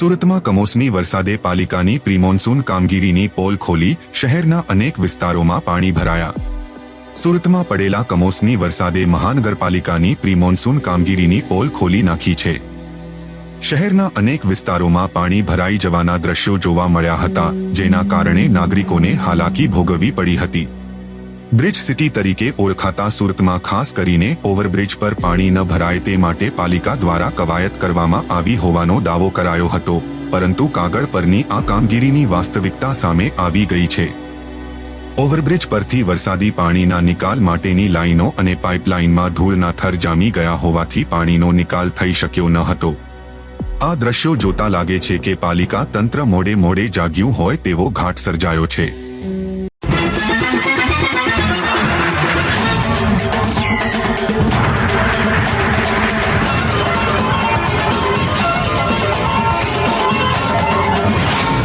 સુરતમાં કમોસમી વરસાદે પાલિકાની પ્રિમોન્સૂન કામગીરીની પોલ ખોલી શહેરના અનેક વિસ્તારોમાં પાણી ભરાયા. સુરતમાં પડેલા કમોસમી વરસાદે મહાનગરપાલિકાની પ્રિમોન્સૂન કામગીરીની પોલ ખોલી નાખી છે. શહેરના અનેક વિસ્તારોમાં પાણી ભરાઈ જવાના દ્રશ્યો જોવા મળ્યા હતા, જેના કારણે નાગરિકોને હાલાકી ભોગવવી પડી હતી. બ્રિજ સિટી તરીકે ઓળખાતા સુરતમાં ખાસ કરીને ઓવરબ્રિજ પર પાણી ન ભરાય તે માટે પાલિકા દ્વારા કવાયત કરવામાં આવી હોવાનો દાવો કરાયો હતો, પરંતુ કાગળ પરની આ કામગીરીની વાસ્તવિકતા સામે આવી ગઈ છે. ઓવરબ્રિજ પરથી વરસાદી પાણીના નિકાલ માટેની લાઈનો અને પાઇપલાઇનમાં ધૂળના થર જામી ગયા હોવાથી પાણીનો નિકાલ થઈ શક્યો ન હતો. આ દ્રશ્યો જોતા લાગે છે કે પાલિકા તંત્ર મોડે મોડે જાગ્યું હોય તેવો ઘાટ સર્જાયો છે.